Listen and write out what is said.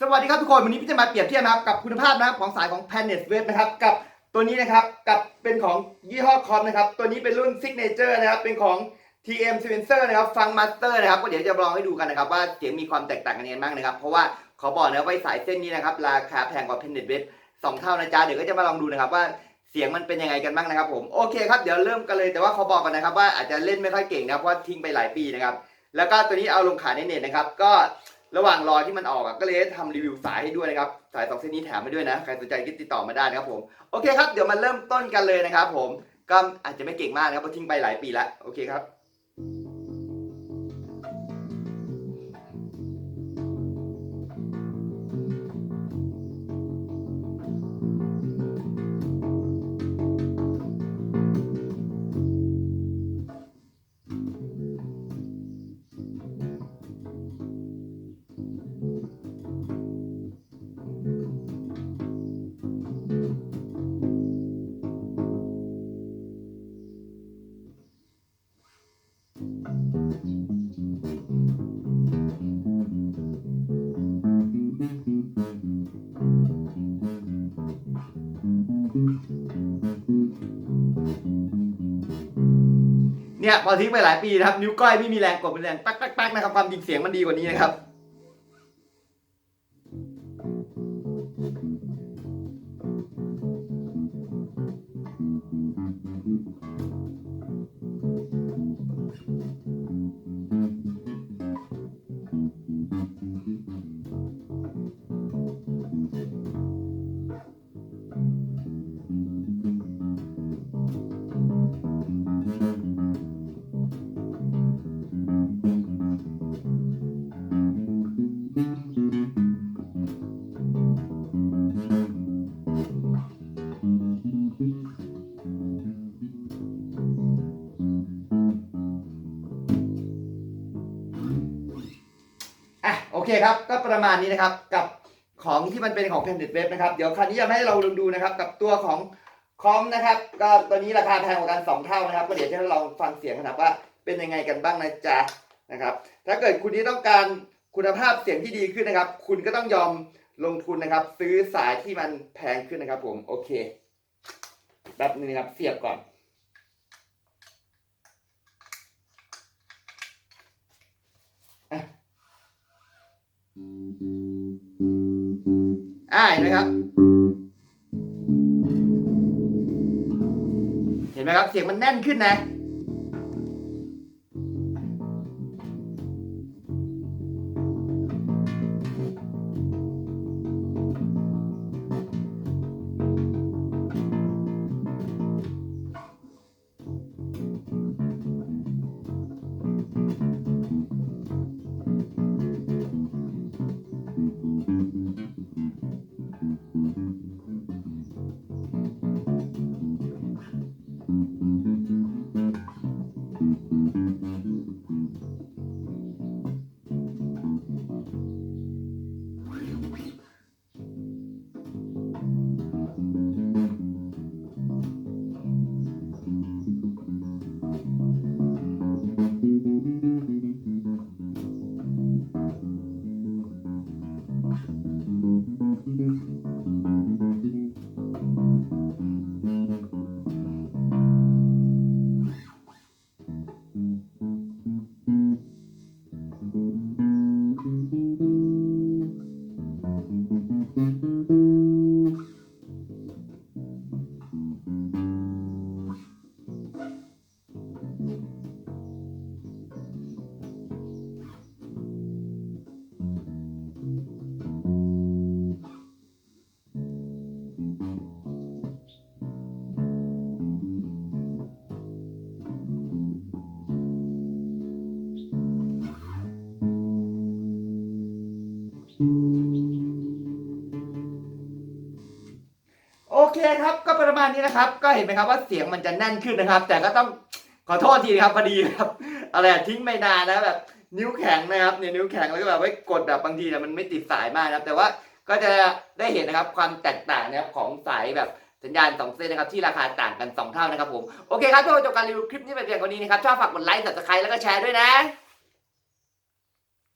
สวัสดีครับทุกคน วันนี้พี่จะมาเปรียบเทียบนะครับกับคุณภาพนะครับของสายของ Planet Wave นะครับกับตัวนี้นะครับกับเป็นของยี่ห้อคอมนะครับตัวนี้เป็นรุ่น Signature นะครับเป็นของ TM Silencer นะครับฟัง Master นะครับก็เดี๋ยวจะลองให้ดูกันนะครับว่าเสียงมีความแตกต่างกันยังไงบ้างนะครับเพราะว่าขอบอกนะว่าสายเส้นนี้นะครับราคาแพงกว่า Planet Wave สองเท่านะจ๊ะเดี๋ยวก็จะมาลองดูนะครับว่าเสียงมันเป็นยังไงกันบ้างนะครับ ผมโอเคครับเดี๋ยวเริ่มกันเลยแต่ว่าขอบอกกันนะครับว่าอาจจะเล่นไม่ค่อยเก่งนะเพราะทิ้งไปหลายปีนะครับแล้วก็ตัวนี้เอาลงขายในเน็ตนะครับก็ ระหว่างรอที่มันออกก็เลยทำรีวิวสายให้ด้วยนะครับ สายสองเส้นนี้แถมไปด้วยนะ ใครสนใจก็ติดต่อมาได้นะครับผม โอเคครับ เดี๋ยวมาเริ่มต้นกันเลยนะครับผม ก็อาจจะไม่เก่งมากนะครับเพราะทิ้งไปหลายปีแล้ว โอเคครับ เนี่ยพอทิ้งไปหลายปีนะครับ นิ้วก้อยไม่มีแรงกดเป็นแรงปักปักๆนะครับความจริงเสียงมันดีกว่านี้นะครับ เคครับก็ประมาณนี้นะครับกับของที่มันเป็นของ Planet Web นะครับ เดี๋ยวคราวนี้จะให้เราลองดูนะครับ กับตัวของคอมนะครับ ก็ตัวนี้ราคาแพงกว่ากัน 2 เท่านะครับ ก็เดี๋ยวจะให้เราฟังเสียงนะครับว่าเป็นยังไงกันบ้างนะจ๊ะนะครับ ถ้าเกิดคุณที่ต้องการคุณภาพเสียงที่ดีขึ้นนะครับ คุณก็ต้องยอมลงทุนนะครับ ซื้อสายที่มันแพงขึ้นนะครับ ผมโอเคแบบนึงนะครับเสียบก่อน อ่าเห็นไหมครับ เห็นไหมครับเสียงมันแน่นขึ้นนะ โอ เคครับก็ประมาณนี้นะครับ ก็เห็นไหมครับว่าเสียงมันจะแน่นขึ้นนะครับ แต่ก็ต้องขอโทษทีนะครับพอดีครับอะไรทิ้งไม่นานนะแบบนิ้วแข็งนะครับเนี่ยนิ้วแข็งแล้วก็แบบไว้กดแบบบางทีเนี่ยมันไม่ติดสายมากนะครับแต่ว่าก็จะได้เห็นนะครับความแตกต่างนะครับของสายแบบสัญญาณสองเส้นนะครับที่ราคาต่างกัน 2 เท่านะครับผม โอเคครับถ้าเราจบการรีวิวคลิปนี้ไปเพียงเท่านี้นะครับชอบฝากกดไลค์ subscribe แล้วก็แชร์ด้วยนะ